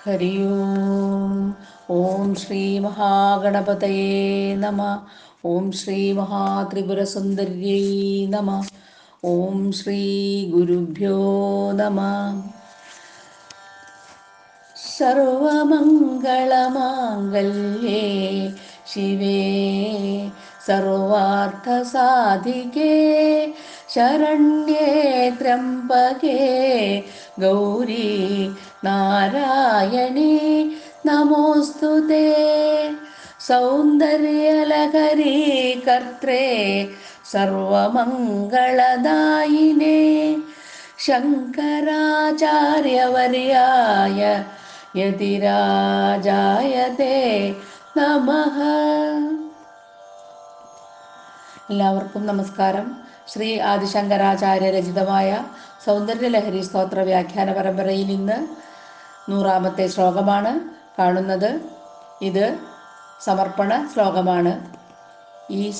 ഹരി ഓം ഓം ശ്രീ മഹാഗണപതയേ നമ ഓം ശ്രീ മഹാത്രിപുരസുന്ദര്യൈ നമ ഓം ശ്രീ ഗുരുഭ്യോ നമ സർവമംഗളമാംഗല്യേ ശിവേ സർവാർത്ഥസാധികേ ശരണ്യേ ത്രംബകേ ഗൗരി നാരായണി നമോസ്തു സൗന്ദര്യലഹരി കർത്രേ സർവമംഗളദായിനേ. ശങ്കരാചാര്യവര്യായ യതിരാജായ നമ. എല്ലാവർക്കും നമസ്കാരം. ശ്രീ ആദിശങ്കരാചാര്യ രചിതമായ സൗന്ദര്യലഹരി സ്തോത്ര വ്യാഖ്യാന പരമ്പരയിൽ ഇന്ന് നൂറാമത്തെ ശ്ലോകമാണ്. കാണുന്നത് ഇത് സമർപ്പണ ശ്ലോകമാണ്. ഈ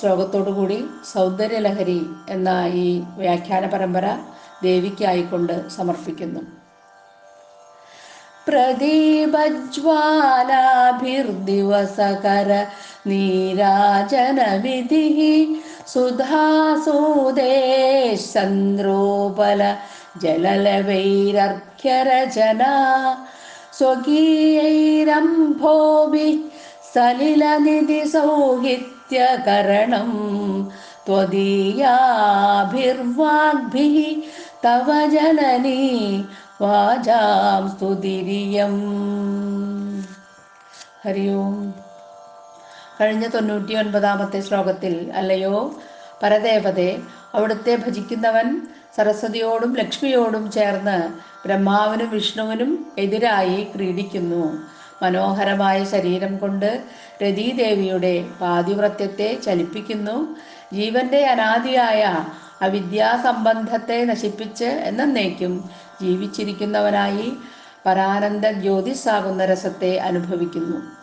കൂടി സൗന്ദര്യലഹരി എന്ന ഈ വ്യാഖ്യാന പരമ്പര ദേവിക്കായിക്കൊണ്ട് സമർപ്പിക്കുന്നു. പ്രദീപജ്വാലാഭിർദിവസകര നീരാജനവിധി സുധാസൂദേശന്ദ്രോപല ജലലവൈരർഘ്യരചന സ്വകീയൈരംഭോഭി സലിലനിധി സൗഹിത്യകരണം त्वदीयाभिर्वाग्भिः तव जननी വാചാം സ്തുതിരിയം ഹരി ഓം കഴിഞ്ഞ തൊണ്ണൂറ്റി ഒൻപതാമത്തെ ശ്ലോകത്തിൽ അല്ലയോ പരദേവതെ അവിടുത്തെ ഭജിക്കുന്നവൻ സരസ്വതിയോടും ലക്ഷ്മിയോടും ചേർന്ന് ബ്രഹ്മാവിനും വിഷ്ണുവിനും എതിരായി ക്രീഡിക്കുന്നു. മനോഹരമായ ശരീരം കൊണ്ട് രതീദേവിയുടെ പാതിവ്രത്യത്തെ ചലിപ്പിക്കുന്നു. ജീവന്റെ അനാദിയായ അവിദ്യാസംബന്ധത്തെ നശിപ്പിച്ച് എന്നേക്കും ജീവിച്ചിരിക്കുന്നവനായി പരാനന്ദ ജ്യോതിസാകുന്ന രസത്തെ അനുഭവിക്കുന്നു.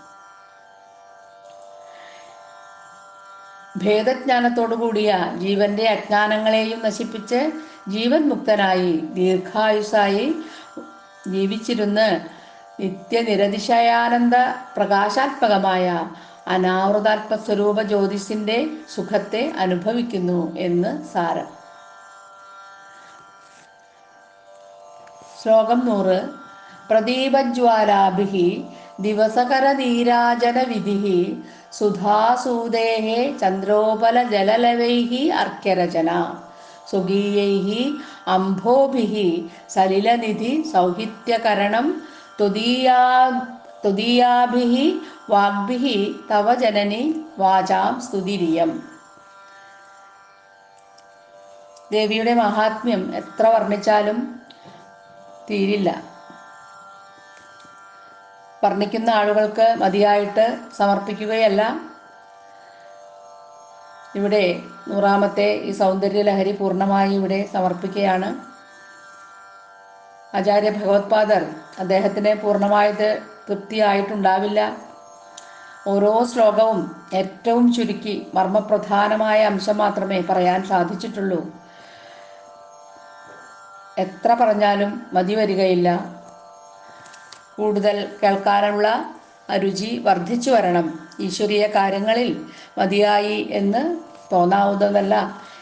ഭേദജ്ഞാനത്തോടുകൂടിയ ജീവന്റെ അജ്ഞാനങ്ങളെയും നശിപ്പിച്ച് ജീവൻ മുക്തനായി ദീർഘായുസായി ജീവിച്ചിരുന്ന് നിത്യനിരതിശയാനന്ദ പ്രകാശാത്മകമായ അനാവൃതാത്മസ്വരൂപ ജ്യോതിസിന്റെ സുഖത്തെ അനുഭവിക്കുന്നു എന്ന് സാരം. ശ്ലോകം നൂറ്. പ്രദീപജ്വാലാഭി ദിവസകരനീരാജനവിധി സുധാസൂദേഹേ ചന്ദ്രോപല ജലലവൈഹി അർക്യരചന സ്വകീയൈ അംഭോഭി സലിലനിധി സൗഹിത്യകരണം ത്വദീയാഭി വാഗ്ഭി തവ ജനനി വാചാം സ്തുതിരിയം. ദേവിയുടെ മഹാത്മ്യം എത്ര വർണിച്ചാലും തീരില്ല. വർണിക്കുന്ന ആളുകൾക്ക് മതിയായിട്ട് സമർപ്പിക്കുകയല്ല. ഇവിടെ നൂറാമത്തെ ഈ സൗന്ദര്യ ലഹരി പൂർണമായി ഇവിടെ സമർപ്പിക്കുകയാണ്. ആചാര്യ ഭഗവത്പാദർ അദ്ദേഹത്തിന് പൂർണമായത് തൃപ്തിയായിട്ടുണ്ടാവില്ല. ഓരോ ശ്ലോകവും ഏറ്റവും ചുരുക്കി മർമ്മപ്രധാനമായ അംശം മാത്രമേ പറയാൻ സാധിച്ചിട്ടുള്ളൂ. എത്ര പറഞ്ഞാലും മതി വരികയില്ല. കൂടുതൽ കേൾക്കാനുള്ള രുചി വർദ്ധിച്ചു വരണം. ഈശ്വരീയ കാര്യങ്ങളിൽ മതിയായി എന്ന് തോന്നാവുന്നതല്ല.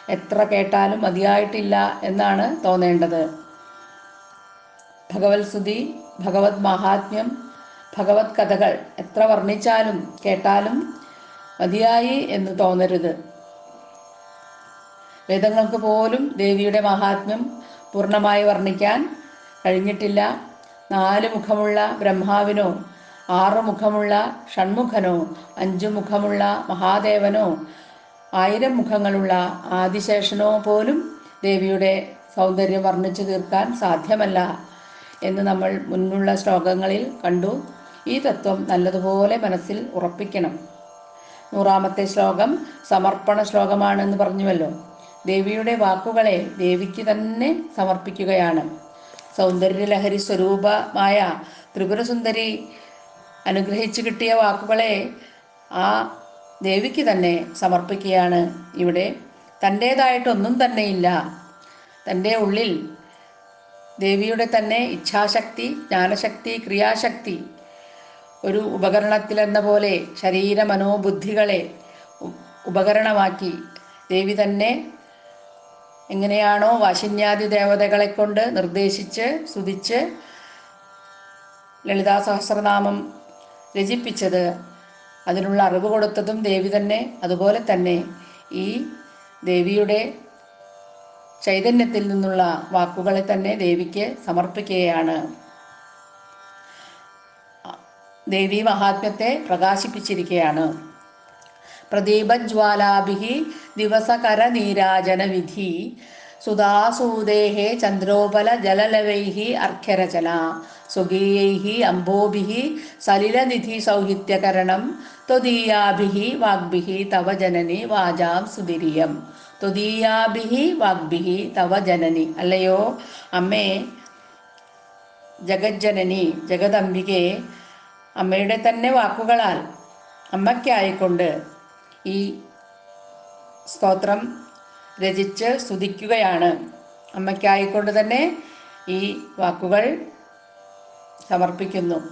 എത്ര കേട്ടാലും മതിയായിട്ടില്ല എന്നാണ് തോന്നേണ്ടത്. ഭഗവത് സ്തുതി ഭഗവത് മഹാത്മ്യം ഭഗവത് കഥകൾ എത്ര വർണിച്ചാലും കേട്ടാലും മതിയായി എന്ന് തോന്നരുത്. വേദങ്ങൾക്ക് പോലും ദേവിയുടെ മഹാത്മ്യം പൂർണമായി വർണിക്കാൻ കഴിഞ്ഞിട്ടില്ല. നാല് മുഖമുള്ള ബ്രഹ്മാവിനോ ആറു മുഖമുള്ള ഷൺമുഖനോ അഞ്ചു മുഖമുള്ള മഹാദേവനോ ആയിരം മുഖങ്ങളുള്ള ആദിശേഷനോ പോലും ദേവിയുടെ സൗന്ദര്യം വർണിച്ചു തീർക്കാൻ സാധ്യമല്ല എന്ന് നമ്മൾ മുന്നുള്ള ശ്ലോകങ്ങളിൽ കണ്ടു. ഈ തത്വം നല്ലതുപോലെ മനസ്സിൽ ഉറപ്പിക്കണം. നൂറാമത്തെ ശ്ലോകം സമർപ്പണ ശ്ലോകമാണെന്ന് പറഞ്ഞുവല്ലോ. ദേവിയുടെ വാക്കുകളെ ദേവിക്ക് തന്നെ സമർപ്പിക്കുകയാണ്. സൗന്ദര്യലഹരി സ്വരൂപമായ ത്രിപുരസുന്ദരി അനുഗ്രഹിച്ചു കിട്ടിയ വാക്കുകളെ ആ ദേവിക്ക് തന്നെ സമർപ്പിക്കുകയാണ്. ഇവിടെ തന്റേതായിട്ടൊന്നും ഇല്ല. തന്റെ ഉള്ളിൽ ദേവിയുടെ തന്നെ ഇച്ഛാശക്തി ജ്ഞാനശക്തി ക്രിയാശക്തി ഒരു ഉപകരണത്തിലെന്ന പോലെ ശരീര മനോബുദ്ധികളെ ഉപകരണമാക്കി ദേവി തന്നെ എങ്ങനെയാണോ വാശിന്യാദി ദേവതകളെ കൊണ്ട് നിർദ്ദേശിച്ച് സ്തുതിച്ച് ലളിതാ സഹസ്രനാമം രചിപ്പിച്ചത്. അതിനുള്ള അറിവ് കൊടുത്തതും ദേവി തന്നെ അതുപോലെ തന്നെ ഈ ദേവിയുടെ ചൈതന്യത്തിൽ നിന്നുള്ള വാക്കുകളെ തന്നെ ദേവിക്ക് സമർപ്പിക്കുകയാണ്. ദേവി മഹാത്മ്യത്തെ പ്രകാശിപ്പിച്ചിരിക്കുകയാണ്. പ്രദീപജ്വാലാഭി ദിവസകര നീരാജന വിധി സുധാസൂദേഹേ ചന്ദ്രോപല ജലലവൈः അർഘ്യരചന. സ്വകീയൈः അംബോഭിः സലിലനിധി സൗഹിത്യകരണം ത്വദീയാഭിः വാഗ്ഭിः തവ ജനനി വാചാം സുതിരിയം. ത്വദീയാഭിः വാഗ്ഭിः തവ ജനനി. അല്ലയോ? അമ്മേ ജഗജ്ജനനി ജഗദംബികെ അമ്മയുടെ തന്നെ വാക്കുകളാൽ അമ്മയ്ക്കായിക്കൊണ്ട് ഈ സ്തോത്രം രചിച്ച് സ്തുതിക്കുകയാണ്. അമ്മയ്ക്കായിക്കൊണ്ട് തന്നെ ഈ വാക്കുകൾ സമർപ്പിക്കുന്നു.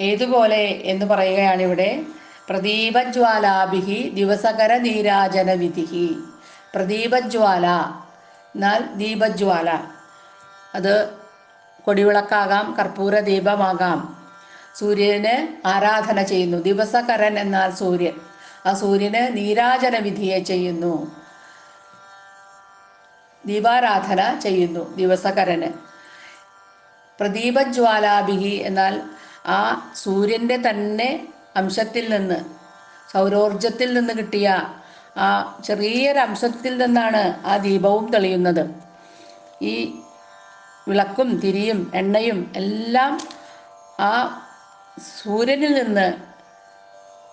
ഏതുപോലെ എന്ന് പറയുകയാണിവിടെ. പ്രദീപജ്വാലാഭിഹി ദിവസകര നീരാജന വിധിഹി പ്രദീപജ്വാല എന്നാൽ ദീപജ്വാല. അത് കൊടിവിളക്കാകാം കർപ്പൂര ദീപമാകാം. സൂര്യന് ആരാധന ചെയ്യുന്നു. ദിവസകരൻ എന്നാൽ സൂര്യൻ. ആ സൂര്യന് നീരാജന വിധിയെ ചെയ്യുന്നു. ദീപാരാധന ചെയ്യുന്നു ദിവസകരന്. പ്രദീപജ്വാലാഭിഹി എന്നാൽ ആ സൂര്യന്റെ തന്നെ അംശത്തിൽ നിന്ന് സൗരോർജത്തിൽ നിന്ന് കിട്ടിയ ആ ചെറിയൊരു അംശത്തിൽ നിന്നാണ് ആ ദീപവും തെളിയുന്നത്. ഈ വിളക്കും തിരിയും എണ്ണയും എല്ലാം ആ സൂര്യനിൽ നിന്ന്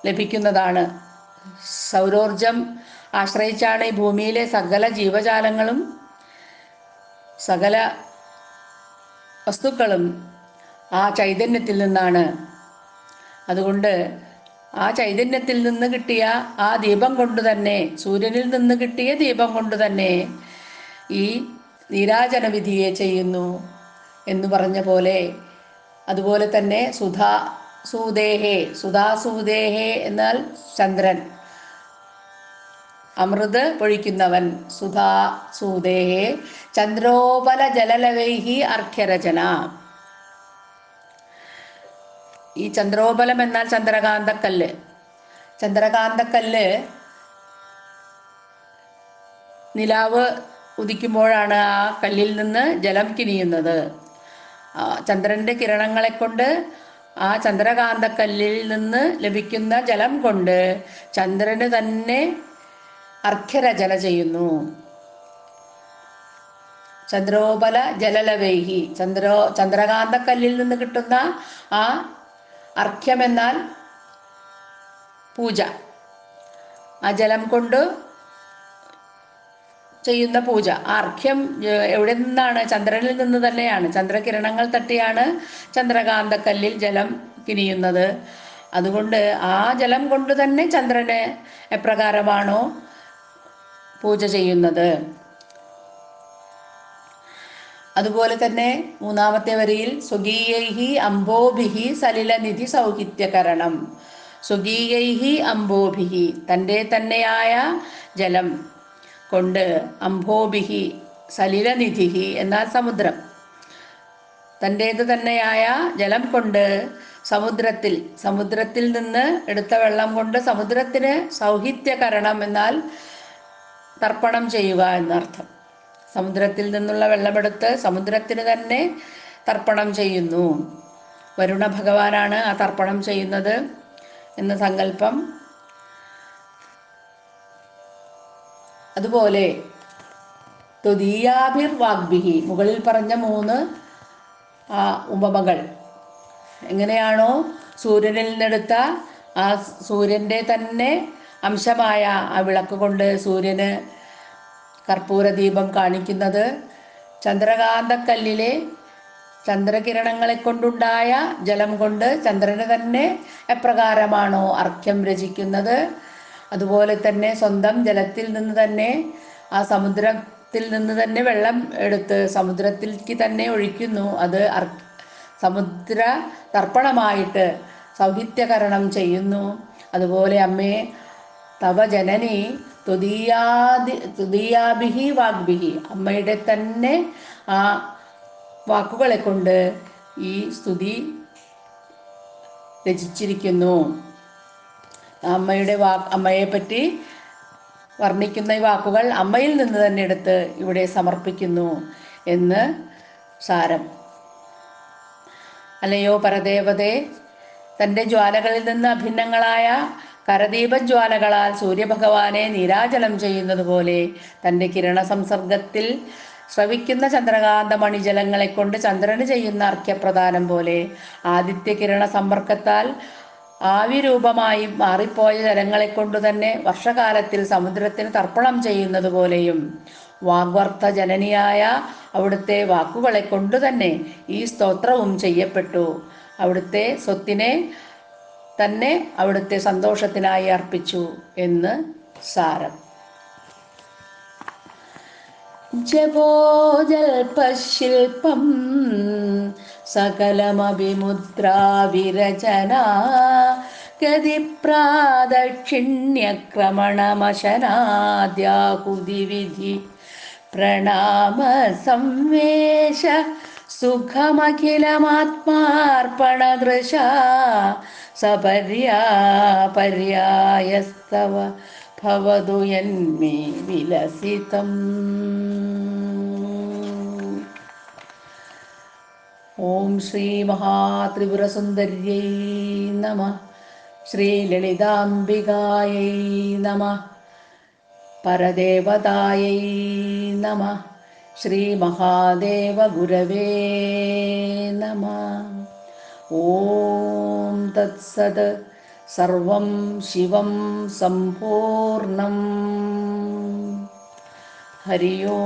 ലഭിക്കുന്നതാണ്. സൗരോർജം ആശ്രയിച്ചാണ് ഈ ഭൂമിയിലെ സകല ജീവജാലങ്ങളും സകല വസ്തുക്കളും ആ ചൈതന്യത്തിൽ നിന്നാണ്. അതുകൊണ്ട് ആ ചൈതന്യത്തിൽ നിന്ന് കിട്ടിയ ആ ദീപം കൊണ്ട് തന്നെ സൂര്യനിൽ നിന്ന് കിട്ടിയ ദീപം കൊണ്ട് തന്നെ ഈ നീരാജന വിധിയെ ചെയ്യുന്നു എന്ന് പറഞ്ഞ പോലെ അതുപോലെ തന്നെ സുധാ സൂദേഹേ സുധാസൂദേഹേ എന്നാൽ ചന്ദ്രൻ. അമൃത് പൊഴിക്കുന്നവൻ സുധാ സൂദേഹേ ചന്ദ്രോപല ജലലവൈഹി അർഘ്യരചന. ഈ ചന്ദ്രോപലം എന്നാൽ ചന്ദ്രകാന്തക്കല്ല്. ചന്ദ്രകാന്തക്കല്ല് നിലാവ് ഉദിക്കുമ്പോഴാണ് ആ കല്ലിൽ നിന്ന് ജലം കിനിയുന്നത്. ചന്ദ്രന്റെ കിരണങ്ങളെ കൊണ്ട് ആ ചന്ദ്രകാന്തക്കല്ലിൽ നിന്ന് ലഭിക്കുന്ന ജലം കൊണ്ട് ചന്ദ്രന് തന്നെ അർഘ്യരചന ചെയ്യുന്നു ചന്ദ്രോപല ജലലവേഹി. ചന്ദ്രോ ചന്ദ്രകാന്തക്കല്ലിൽ നിന്ന് കിട്ടുന്ന ആ അർഘ്യമെന്നാൽ പൂജ. ആ ജലം കൊണ്ട് ചെയ്യുന്ന പൂജ. അർഘ്യം എവിടെ നിന്നാണ്? ചന്ദ്രനിൽ നിന്ന് തന്നെയാണ്. ചന്ദ്രകിരണങ്ങൾ തട്ടിയാണ് ചന്ദ്രകാന്തക്കല്ലിൽ ജലം കിനിയുന്നത് അതുകൊണ്ട് ആ ജലം കൊണ്ട് തന്നെ ചന്ദ്രന് എപ്രകാരമാണോ പൂജ ചെയ്യുന്നത്. അതുപോലെ തന്നെ മൂന്നാമത്തെ വരിയിൽ സ്വകീയൈഹി അംബോഭിഹി സലിലനിധി സൗഹിത്യകരണം. സ്വകീയൈഹി അംബോഭിഹി തന്റെ തന്നെയായ ജലം കൊണ്ട് അംബോഭിഹി സലിലനിധിഹി എന്നാൽ സമുദ്രം. തന്റേത് തന്നെയായ ജലം കൊണ്ട് സമുദ്രത്തിൽ സമുദ്രത്തിൽ നിന്ന് എടുത്ത വെള്ളം കൊണ്ട് സമുദ്രത്തിന് സൗഹിത്യകരണം എന്നാൽ തർപ്പണം ചെയ്യുക എന്നർത്ഥം. സമുദ്രത്തിൽ നിന്നുള്ള വെള്ളമെടുത്ത് സമുദ്രത്തിന് തന്നെ തർപ്പണം ചെയ്യുന്നു. വരുണ ഭഗവാനാണ് ആ തർപ്പണം ചെയ്യുന്നത് എന്ന സങ്കല്പം. അതുപോലെ വാഗ്ഭിഹി മുകളിൽ പറഞ്ഞ മൂന്ന് ആ ഉപമകൾ. എങ്ങനെയാണോ സൂര്യനിൽ നിന്നെടുത്ത ആ സൂര്യന്റെ തന്നെ അംശമായ ആ വിളക്ക് കൊണ്ട് സൂര്യന് കർപ്പൂര ദീപം കാണിക്കുന്നത്. ചന്ദ്രകാന്തക്കല്ലിലെ ചന്ദ്രകിരണങ്ങളെ കൊണ്ടുണ്ടായ ജലം കൊണ്ട് ചന്ദ്രന് തന്നെ എപ്രകാരമാണോ അർഘ്യം രചിക്കുന്നത്. അതുപോലെ തന്നെ സ്വന്തം ജലത്തിൽ നിന്ന് തന്നെ ആ സമുദ്രത്തിൽ നിന്ന് തന്നെ വെള്ളം എടുത്ത് സമുദ്രത്തിലേക്ക് തന്നെ ഒഴിക്കുന്നു. അത് സമുദ്ര തർപ്പണമായിട്ട് സൗഹിത്യകരണം ചെയ്യുന്നു. അതുപോലെ അമ്മേ തവ ജനനി തുതീയാദി തുതീയാഭിഹി വാഗ്ഭിഹി അമ്മയുടെ തന്നെ ആ വാക്കുകളെ കൊണ്ട് ഈ സ്തുതി രചിച്ചിരിക്കുന്നു. അമ്മയുടെ വാ അമ്മയെ പറ്റി വർണിക്കുന്ന ഈ വാക്കുകൾ അമ്മയിൽ നിന്ന് തന്നെ എടുത്ത് ഇവിടെ സമർപ്പിക്കുന്നു എന്ന് സാരം. അല്ലയോ പരദേവതേ തന്റെ ജ്വാലകളിൽ നിന്ന് അഭിന്നങ്ങളായ കരദീപജ്വാലകളാൽ സൂര്യഭഗവാനെ നീരാജലം ചെയ്യുന്നത് പോലെ തന്റെ കിരണ സംസർഗത്തിൽ ശ്രവിക്കുന്ന ചന്ദ്രകാന്ത മണിജലങ്ങളെ കൊണ്ട് ചന്ദ്രന് ചെയ്യുന്ന അർഘ്യപ്രദാനം പോലെ ആദിത്യ കിരണ സമ്പർക്കത്താൽ ആവിരൂപമായി മാറിപ്പോയ ജലങ്ങളെ കൊണ്ട് തന്നെ വർഷകാലത്തിൽ സമുദ്രത്തിന് തർപ്പണം ചെയ്യുന്നത് പോലെയും വാഗ്വർത്ത ജനനിയായ അവിടുത്തെ വാക്കുകളെ കൊണ്ട് തന്നെ ഈ സ്തോത്രവും ചെയ്യപ്പെട്ടു. അവിടുത്തെ സ്വത്തിനെ തന്നെ അവിടുത്തെ സന്തോഷത്തിനായി അർപ്പിച്ചു എന്ന് സാരം. ജപോജൽപശില്പം സകലമഭിമുദ്രാവിരചന ഗതിപ്രാദക്ഷിണ്യക്രമണമശനാദ്യാഹുതി വിധി പ്രണാമ സംവേശ സുഖമഖിലമാത്മാർപ്പണദൃശ സപര്യാ പര്യായസ്തവ ഭവതു യന്മേ വിലസിതം. ഓം ശ്രീ മഹാത്രിപുരസുന്ദര്യൈ നമ ശ്രീലളിതാംബികാयै നമ പരദേവതായൈ നമ. ശ്രീമഹാദേവഗുരവേ നമ. ഓം തത്സത് സർവം ശിവം സമ്പൂർണം. ഹരിയോ.